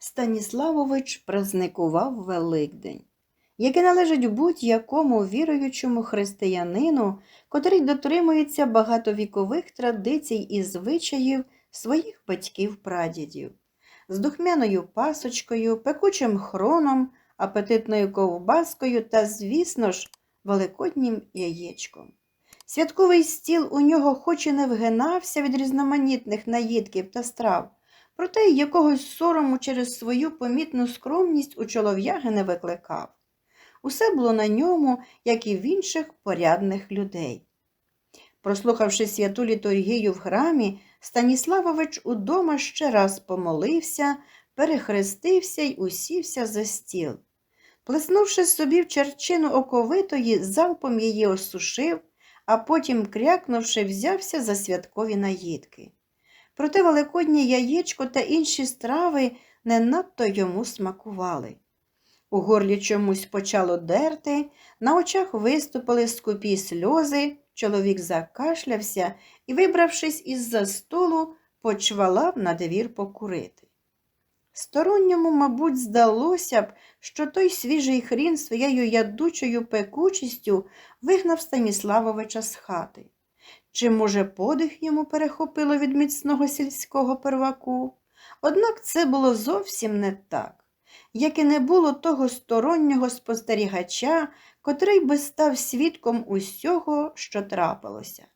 Станіславович праздникував Великдень, який належить будь-якому віруючому християнину, котрий дотримується багатовікових традицій і звичаїв своїх батьків-прадідів, з духмяною пасочкою, пекучим хроном, апетитною ковбаскою та, звісно ж, великоднім яєчком. Святковий стіл у нього хоч і не вгинався від різноманітних наїдків та страв, проте якогось сорому через свою помітну скромність у чолов'яги не викликав. Усе було на ньому, як і в інших порядних людей. Прослухавши святу літургію в храмі, Станіславович удома ще раз помолився, перехрестився й усівся за стіл. Плеснувши собі в черчину оковитої, залпом її осушив, а потім, крякнувши, взявся за святкові наїдки. Проте великоднє яєчко та інші страви не надто йому смакували. У горлі чомусь почало дерти, на очах виступили скупі сльози, чоловік закашлявся і, вибравшись із-за столу, почвалав на двір покурити. Сторонньому, мабуть, здалося б, що той свіжий хрін своєю ядучою пекучістю вигнав Станіславовича з хати. Чи, може, подих йому перехопило від міцного сільського перваку? Однак це було зовсім не так, як і не було того стороннього спостерігача, котрий би став свідком усього, що трапилося.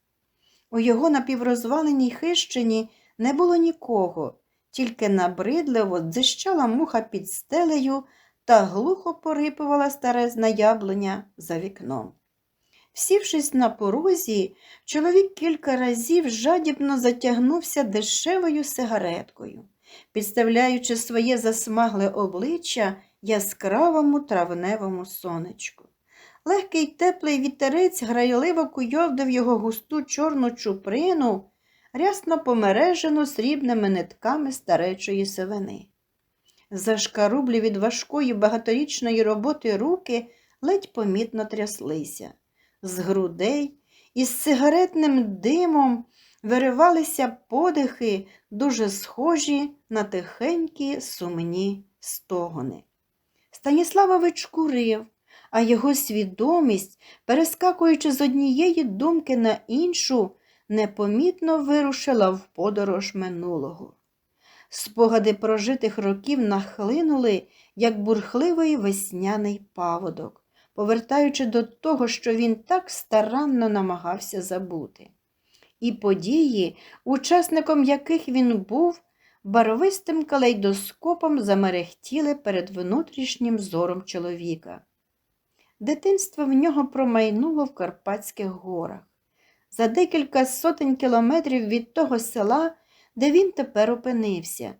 У його напіврозваленій хищині не було нікого, тільки набридливо дзищала муха під стелею та глухо порипувала старезна яблуня за вікном. Сівшись на порозі, чоловік кілька разів жадібно затягнувся дешевою сигареткою, підставляючи своє засмагле обличчя яскравому травневому сонечку. Легкий теплий вітерець грайливо куйовдив його густу чорну чуприну, рясно помережену срібними нитками старечої сивини. Зашкарублі від важкої багаторічної роботи руки ледь помітно тряслися. З грудей із сигаретним димом виривалися подихи, дуже схожі на тихенькі сумні стогони. Станіславович курив, а його свідомість, перескакуючи з однієї думки на іншу, непомітно вирушила в подорож минулого. Спогади прожитих років нахлинули, як бурхливий весняний паводок, повертаючи до того, що він так старанно намагався забути. І події, учасником яких він був, барвистим калейдоскопом замерехтіли перед внутрішнім зором чоловіка. Дитинство в нього промайнуло в Карпатських горах. За декілька сотень кілометрів від того села, де він тепер опинився,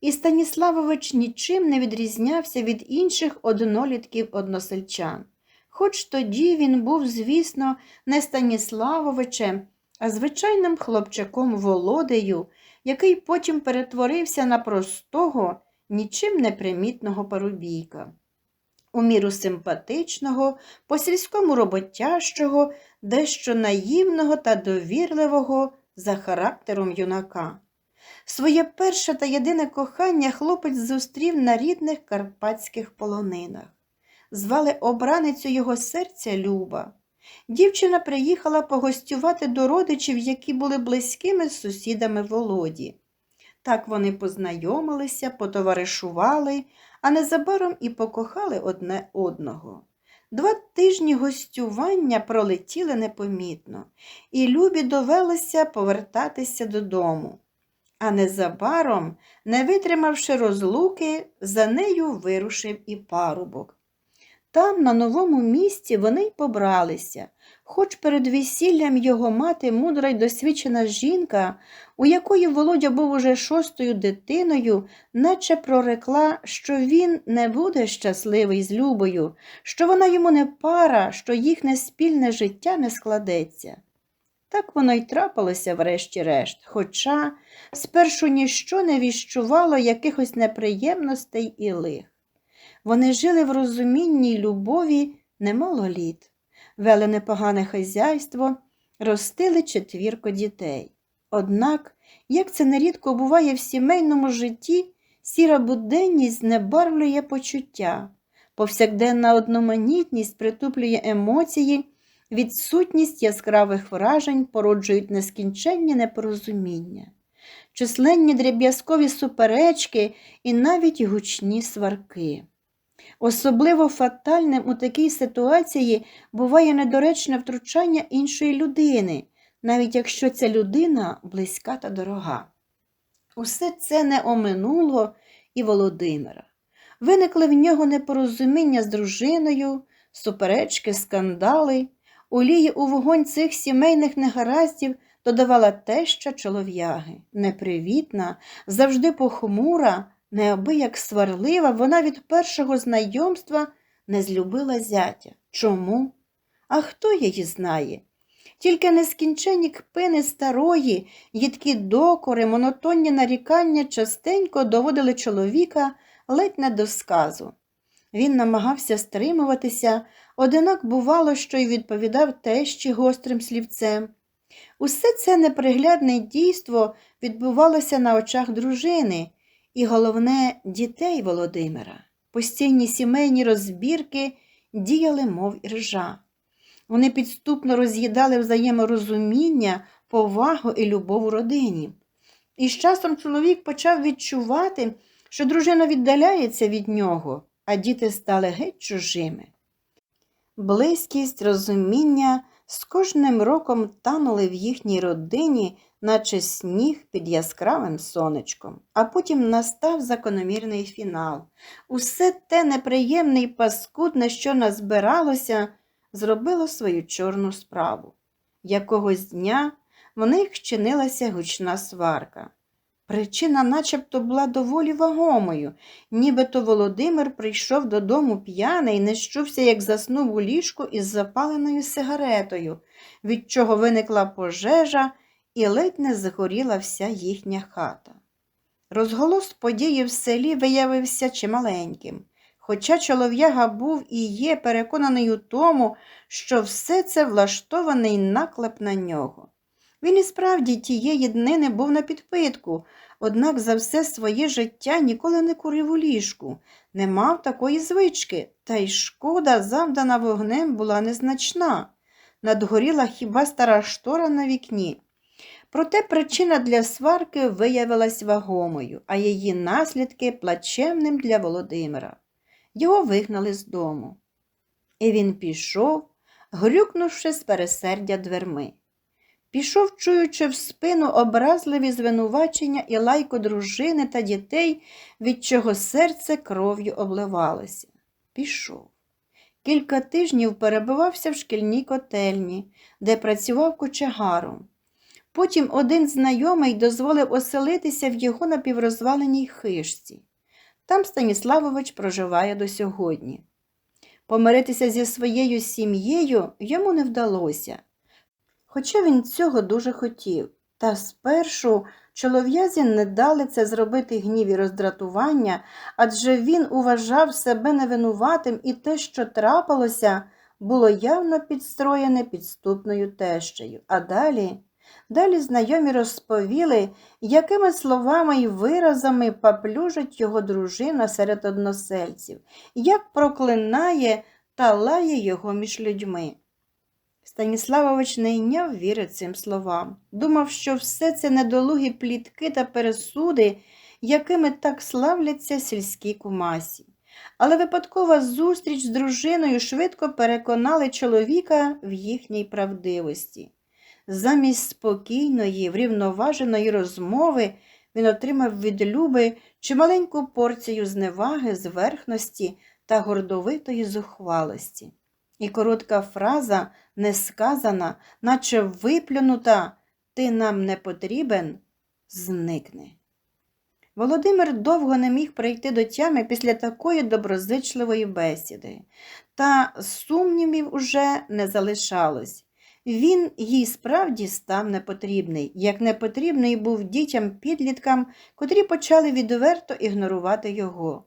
і Станіславович нічим не відрізнявся від інших однолітків односельчан. Хоч тоді він був, звісно, не Станіславовичем, а звичайним хлопчаком Володею, який потім перетворився на простого, нічим не примітного парубійка. У міру симпатичного, по сільському роботящого, дещо наївного та довірливого за характером юнака. Своє перше та єдине кохання хлопець зустрів на рідних карпатських полонинах. Звали обраницю його серця Люба. Дівчина приїхала погостювати до родичів, які були близькими сусідами Володі. Так вони познайомилися, потоваришували, а незабаром і покохали одне одного. Два тижні гостювання пролетіли непомітно, і Любі довелося повертатися додому. А незабаром, не витримавши розлуки, за нею вирушив і парубок. Там, на новому місці, вони й побралися, хоч перед весіллям його мати, мудра й досвідчена жінка, у якої Володя був уже шостою дитиною, наче прорекла, що він не буде щасливий з Любою, що вона йому не пара, що їхнє спільне життя не складеться. Так воно й трапилося врешті-решт, хоча спершу ніщо не віщувало якихось неприємностей і лих. Вони жили в розумінні й любові немало літ, вели непогане хазяйство, ростили четвірко дітей. Однак, як це нерідко буває в сімейному житті, Сіра буденність знебарвлює почуття, повсякденна одноманітність притуплює емоції, відсутність яскравих вражень породжують нескінченні непорозуміння, численні дріб'язкові суперечки і навіть гучні сварки. Особливо фатальним у такій ситуації буває недоречне втручання іншої людини, навіть якщо ця людина близька та дорога. Усе це не оминуло і Володимира. Виникли в нього непорозуміння з дружиною, суперечки, скандали. Олії у вогонь цих сімейних негараздів додавала теща чолов'яги. Непривітна, завжди похмура, неабияк сварлива, вона від першого знайомства не злюбила зятя. Чому? А хто її знає? Тільки нескінченні кпини старої, їдкі докори, монотонні нарікання частенько доводили чоловіка ледь не до сказу. Він намагався стримуватися, одинак бувало, що й відповідав тещі гострим слівцем. Усе це неприглядне дійство відбувалося на очах дружини і, головне, дітей Володимира. Постійні сімейні розбірки діяли, мов іржа. Вони підступно роз'їдали взаєморозуміння, повагу і любов у родині. І з часом чоловік почав відчувати, що дружина віддаляється від нього, а діти стали геть чужими. Близькість, розуміння з кожним роком танули в їхній родині, наче сніг під яскравим сонечком, а потім настав закономірний фінал. Усе те неприємне і паскудне, що назбиралося, зробило свою чорну справу. Якогось дня в них чинилася гучна сварка. Причина начебто була доволі вагомою, нібито Володимир прийшов додому п'яний, не щувся, як заснув у ліжку із запаленою сигаретою, від чого виникла пожежа і ледь не згоріла вся їхня хата. Розголос події в селі виявився чималеньким, хоча чолов'яга був і є переконаний у тому, що все це влаштований наклеп на нього. Він і справді тієї днини був на підпитку, однак за все своє життя ніколи не курив у ліжку, не мав такої звички, та й шкода, завдана вогнем, була незначна. Надгоріла хіба стара штора на вікні. Проте причина для сварки виявилась вагомою, а її наслідки плачевним для Володимира. Його вигнали з дому. І він пішов, грюкнувши з пересердя дверми. Пішов, чуючи в спину образливі звинувачення і лайку дружини та дітей, від чого серце кров'ю обливалося. Пішов. Кілька тижнів перебувався в шкільній котельні, де працював кочегаром. Потім один знайомий дозволив оселитися в його напіврозваленій хижці. Там Станіславович проживає до сьогодні. Помиритися зі своєю сім'єю йому не вдалося хоча він цього дуже хотів. Та спершу чолов'язі не дали це зробити гнів і роздратування, адже він уважав себе невинуватим і те, що трапилося, було явно підстроєне підступною тещею. А далі, далі знайомі розповіли, якими словами й виразами поплюжить його дружина серед односельців, як проклинає та лає його між людьми. Станіславович не йняв віри цим словам. Думав, що все це недолугі плітки та пересуди, якими так славляться сільські кумасі. Але випадкова зустріч з дружиною швидко переконали чоловіка в їхній правдивості. Замість спокійної, врівноваженої розмови він отримав від Люби чималеньку порцію зневаги, зверхності та гордовитої зухвалості. І коротка фраза, несказана, наче виплюнута, ти нам не потрібен, зникне. Володимир довго не міг прийти до тями після такої доброзичливої бесіди, та сумнівів уже не залишалось. Він їй справді став непотрібний, як непотрібний був дітям-підліткам, котрі почали відверто ігнорувати його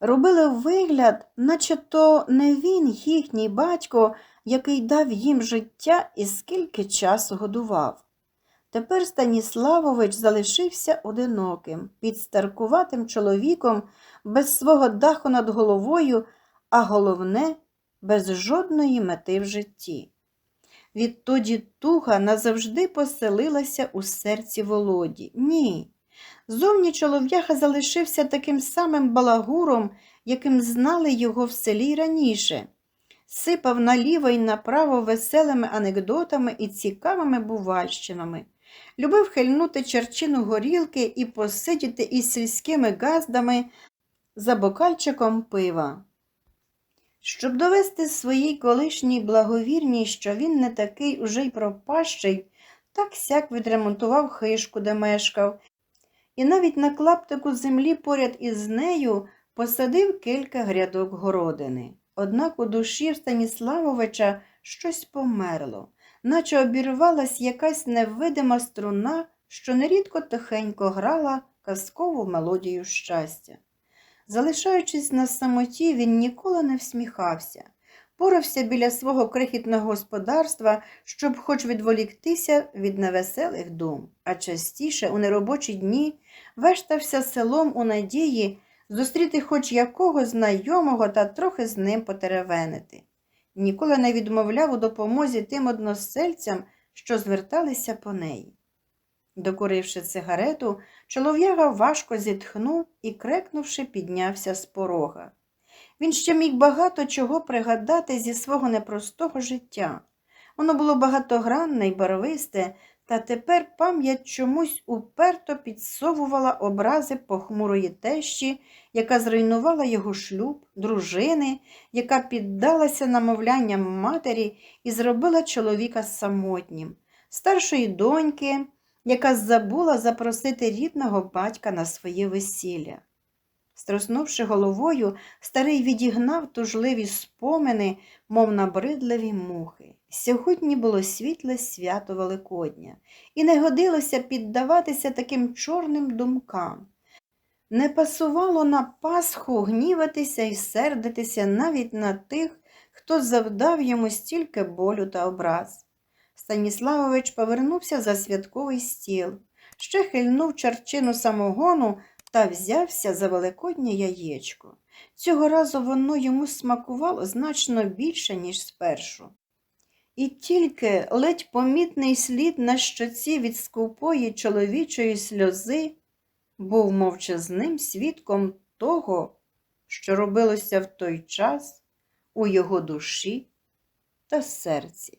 робили вигляд, наче то не він, їхній батько, який дав їм життя і скільки часу годував. Тепер Станіславович залишився одиноким, підстаркуватим чоловіком без свого даху над головою, а головне, без жодної мети в житті. Відтоді туга назавжди поселилася у серці Володі. Ні. Зовні чолов'яха залишився таким самим балагуром, яким знали його в селі раніше. Сипав наліво й направо веселими анекдотами і цікавими бувальщинами. Любив хильнути черчину горілки і посидіти із сільськими газдами за бокальчиком пива. Щоб довести своїй колишній благовірній, що він не такий уже й пропащий, так сяк відремонтував хишку, де мешкав, і навіть на клаптику землі поряд із нею посадив кілька грядок городини. Однак у душі Станіславовича щось померло, наче обірвалась якась невидима струна, що нерідко тихенько грала казкову мелодію щастя. Залишаючись на самоті, він ніколи не всміхався, порався біля свого крихітного господарства, щоб хоч відволіктися від невеселих дум, а частіше у неробочі дні вештався селом у надії зустріти хоч якого знайомого та трохи з ним потеревенити. Ніколи не відмовляв у допомозі тим односельцям, що зверталися по неї. Докуривши цигарету, чолов'яга важко зітхнув і, крекнувши, піднявся з порога. Він ще міг багато чого пригадати зі свого непростого життя. Воно було багатогранне й барвисте, та тепер пам'ять чомусь уперто підсовувала образи похмурої тещі, яка зруйнувала його шлюб, дружини, яка піддалася намовлянням матері і зробила чоловіка самотнім, старшої доньки, яка забула запросити рідного батька на своє весілля. Струснувши головою, старий відігнав тужливі спомини, мов набридливі мухи. Сьогодні було світле свято Великодня, і не годилося піддаватися таким чорним думкам. Не пасувало на Пасху гніватися і сердитися навіть на тих, хто завдав йому стільки болю та образ. Станіславович повернувся за святковий стіл, ще хильнув чарчину самогону та взявся за великоднє яєчко. Цього разу воно йому смакувало значно більше, ніж спершу. І тільки ледь помітний слід на щоці від скупої чоловічої сльози був мовчазним свідком того, що робилося в той час у його душі та серці.